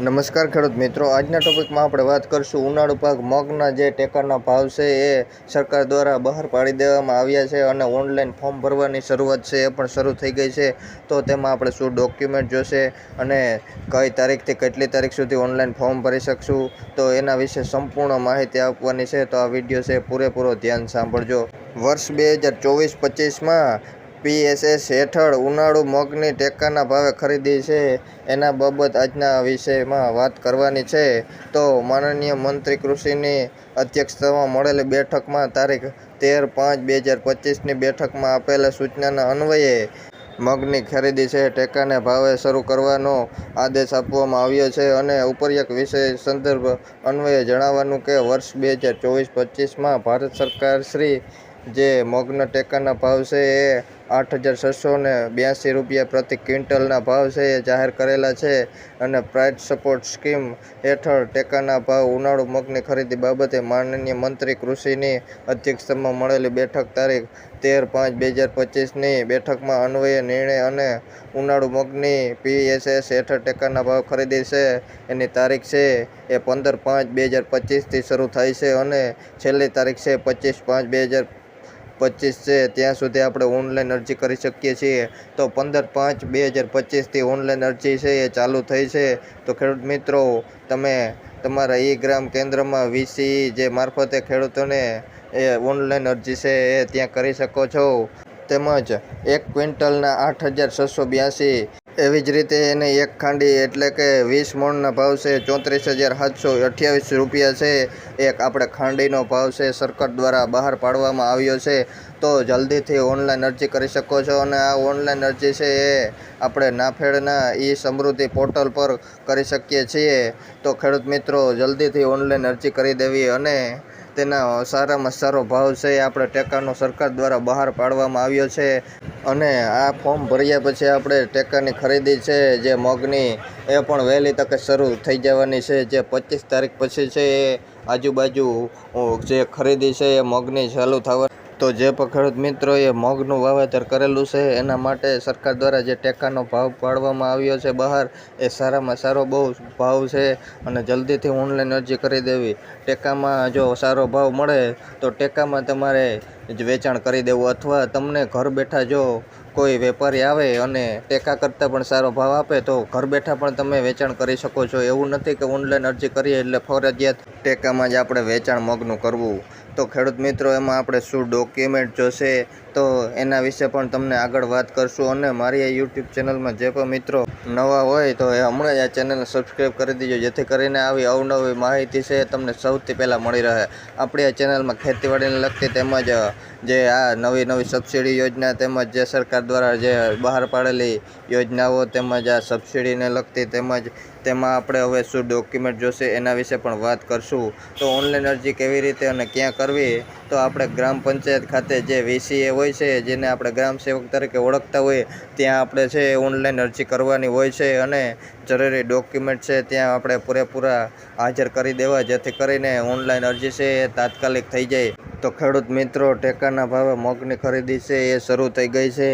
નમસ્કાર ખેડૂત મિત્રો. આજના ટોપિકમાં આપણે વાત કરીશું ઉનાળુ પાક મગના જે ટેકાના ભાવ છે એ સરકાર દ્વારા બહાર પાડી દેવામાં આવ્યા છે અને ઓનલાઈન ફોર્મ ભરવાની શરૂઆત છે એ પણ શરૂ થઈ ગઈ છે. તો તેમાં આપણે શું ડોક્યુમેન્ટ જોશે અને કઈ તારીખથી કેટલી તારીખ સુધી ઓનલાઈન ફોર્મ ભરી શકશું, તો એના વિશે સંપૂર્ણ માહિતી આપવાની છે. તો આ વીડિયો છે પૂરેપૂરો ધ્યાન સાંભળજો. વર્ષ બે હજાર ચોવીસ પચીસમાં પીએસએસ હેઠળ ઉનાળુ મગની ટેકાના ભાવે ખરીદી છે. એના બાબત આજના વિષયમાં વાત કરવાની છે. તો માનનીય મંત્રી કૃષિની અધ્યક્ષતામાં મળેલી બેઠકમાં તારીખ તેર પાંચ બે હજાર પચીસની બેઠકમાં આપેલા સૂચનાના અન્વયે મગની ખરીદી છે. ટેકાને ભાવે શરૂ કરવાનો આદેશ આપવામાં આવ્યો છે અને ઉપર્યક વિષય સંદર્ભ અન્વયે જણાવવાનું કે વર્ષ બે હજાર ચોવીસ પચીસમાં ભારત સરકાર શ્રી જે મગના ટેકાના ભાવ છે એ આઠ હજાર છસો ને બ્યાસી રૂપિયા પ્રતિ ક્વિન્ટલના ભાવ છે, એ જાહેર કરેલા છે અને પ્રાઇસ સપોર્ટ સ્કીમ હેઠળ ટેકાના ભાવ, ઉનાળુ મગની ખરીદી બાબતે માનનીય મંત્રી કૃષિની અધ્યક્ષતામાં મળેલી બેઠક તારીખ તેર પાંચ બે હજાર પચીસની બેઠકમાં અન્વયે નિર્ણય અને ઉનાળુ મગની પીએસએસ હેઠળ ટેકાના ભાવ ખરીદી છે. એની તારીખ છે, એ પંદર પાંચ બે હજાર પચીસથી શરૂ થાય છે અને છેલ્લી તારીખ છે, પચીસ પાંચ બે હજાર પચીસ છે, ત્યાં સુધી આપણે ઓનલાઈન અરજી કરી શકીએ છીએ. તો પંદર પાંચ બે હજાર પચીસથી ઓનલાઈન અરજી છે, એ ચાલુ થઈ છે. તો ખેડૂત મિત્રો, તમે તમારા ઈ ગ્રામ કેન્દ્રમાં વીસી જે મારફતે ખેડૂતોને એ ઓનલાઈન અરજી છે, એ ત્યાં કરી શકો છો. તેમજ એક ક્વિન્ટલના આઠ હજાર છસો બ્યાસી એવી જ રીતે એની એક ખાંડી એટલે કે વીસ મણના ભાવ છે, ચોત્રીસ હજાર સાતસો અઠ્યાવીસ રૂપિયા છે. એક આપણે ખાંડીનો ભાવ છે, સરકાર દ્વારા બહાર પાડવામાં આવ્યો છે. તો જલ્દીથી ઓનલાઈન અરજી કરી શકો છો અને આ ઓનલાઈન અરજી છે એ આપણે નાફેડના ઈ સમૃદ્ધિ પોર્ટલ પર કરી શકીએ છીએ. તો ખેડૂત મિત્રો, જલ્દીથી ઓનલાઈન અરજી કરી દેવી અને તેના સારામાં સારો ભાવ છે આપણે ટેકાનો સરકાર દ્વારા બહાર પાડવામાં આવ્યો છે. અને આ ફોર્મ ભર્યા પછી આપણે ટેકાની ખરીદી છે, જે મગની એ પણ વહેલી તકે શરૂ થઈ જવાની છે. જે પચીસ તારીખ પછી છે એ આજુબાજુ જે ખરીદી છે એ મગની ચાલુ થવા તો જે પખડત ખેડૂત મિત્રોએ મગનું વાવેતર કરેલું છે, એના માટે સરકાર દ્વારા જે ટેકાનો ભાવ પાડવામાં આવ્યો છે બહાર, એ સારામાં સારો બહુ ભાવ છે અને જલ્દીથી ઓનલાઈન અરજી કરી દેવી. ટેકામાં જો સારો ભાવ મળે, તો ટેકામાં તમારે જ વેચાણ કરી દેવું. અથવા તમને ઘર બેઠા જો કોઈ વેપારી આવે અને ટેકા કરતાં પણ સારો ભાવ આપે, તો ઘર બેઠા પણ તમે વેચાણ કરી શકો છો. એવું નથી કે ઓનલાઈન અરજી કરીએ એટલે ફરજિયાત ટેકામાં જ આપણે વેચાણ મગનું કરવું. તો ખેડૂત મિત્રો, એમાં આપણે શું ડોક્યુમેન્ટ જોશે, તો એના વિશે પણ તમને આગળ વાત કરશું. અને મારી આ યુટ્યુબ ચેનલમાં જે પણ મિત્રો નવા હોય, તો એ હમણાં જ આ ચેનલને સબસ્ક્રાઈબ કરી દેજો, જેથી કરીને આવી અવનવી માહિતી છે તમને સૌથી પહેલાં મળી રહે. આપણી આ ચેનલમાં ખેતીવાડીને લગતી તેમજ જે આ નવી નવી સબસિડી યોજના તેમજ જે સરકાર દ્વારા જે બહાર પાડેલી યોજનાઓ તેમજ આ સબસિડીને લગતી તેમજ તેમાં આપણે હવે શું ડોક્યુમેન્ટ જોશે એના વિશે પણ વાત કરશું. તો ઓનલાઈન અરજી કેવી રીતે અને ક્યાં કરવી, તો આપણે ગ્રામ પંચાયત ખાતે જે વીસીએ હોય છે, જેને આપણે ગ્રામ સેવક તરીકે ઓળખતા હોઈએ, ત્યાં આપણે છે ઓનલાઈન અરજી કરવાની હોય છે અને જરૂરી ડોક્યુમેન્ટ છે ત્યાં આપણે પૂરેપૂરા હાજર કરી દેવા, જેથી કરીને ઓનલાઈન અરજી છે એ તાત્કાલિક થઈ જાય. તો ખેડૂત મિત્રો, ટેકાના ભાવે મગની ખરીદી છે એ શરૂ થઈ ગઈ છે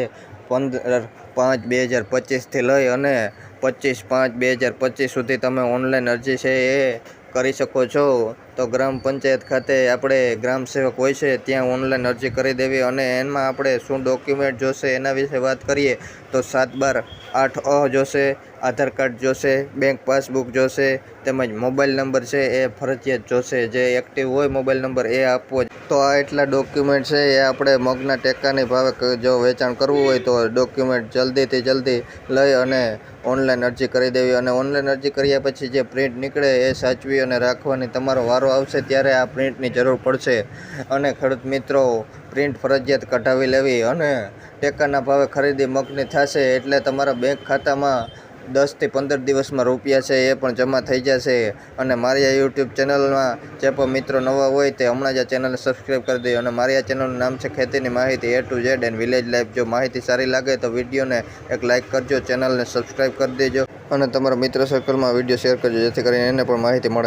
પંદર પાંચ બે હજાર પચીસથી લઈ અને પચીસ પાંચ બે હજાર પચીસ સુધી તમે ઓનલાઈન અરજી છે એ કરી શકો છો. તો ગ્રામ પંચાયત ખાતે આપણે ગ્રામ સેવક હોય છે ત્યાં ઓનલાઈન અરજી કરી દેવી અને એમાં આપણે શું ડોક્યુમેન્ટ જોશે એના વિશે વાત કરીએ તો સાત બાર આઠ અ જોશે. આધાર કાર્ડ જોશે બેંક પાસબુક જોશે, તેમજ મોબાઈલ નંબર છે એ ફરજિયાત જોશે. જે એક્ટિવ હોય મોબાઈલ નંબર એ આપવો તો આ એટલા ડોક્યુમેન્ટ છે, એ આપણે મગના ટેકાની ભાવે જો વેચાણ કરવું હોય તો ડોક્યુમેન્ટ જલ્દીથી જલ્દી લઈ અને ઓનલાઈન અરજી કરી દેવી. અને ઓનલાઈન અરજી કર્યા પછી જે પ્રિન્ટ નીકળે એ સાચવી અને રાખવાની તમારો વારો આવશે ત્યારે આ પ્રિન્ટની જરૂર પડશે. અને ખેડૂત મિત્રો પ્રિન્ટ ફરજિયાત કઢાવી લેવી અને ટેકાના ભાવે ખરીદી મગની થશે એટલે તમારા બેંક ખાતામાં દસથી પંદર દિવસમાં રૂપિયા છે એ પણ જમા થઈ જશે. અને મારી આ યુટ્યુબ ચેનલમાં જે પણ મિત્રો નવા હોય તે હમણાં જ આ ચેનલને સબસ્ક્રાઈબ કરી દઈએ અને મારી આ ચેનલનું નામ છે ખેતીની માહિતી A to Z and village life જો માહિતી સારી લાગે તો વિડીયોને એક લાઇક કરજો, ચેનલને સબસ્ક્રાઈબ કરી દેજો. અને તમારા મિત્ર સર્કલમાં વીડિયો શેર કરજો, જેથી કરીને એને પણ માહિતી મળે.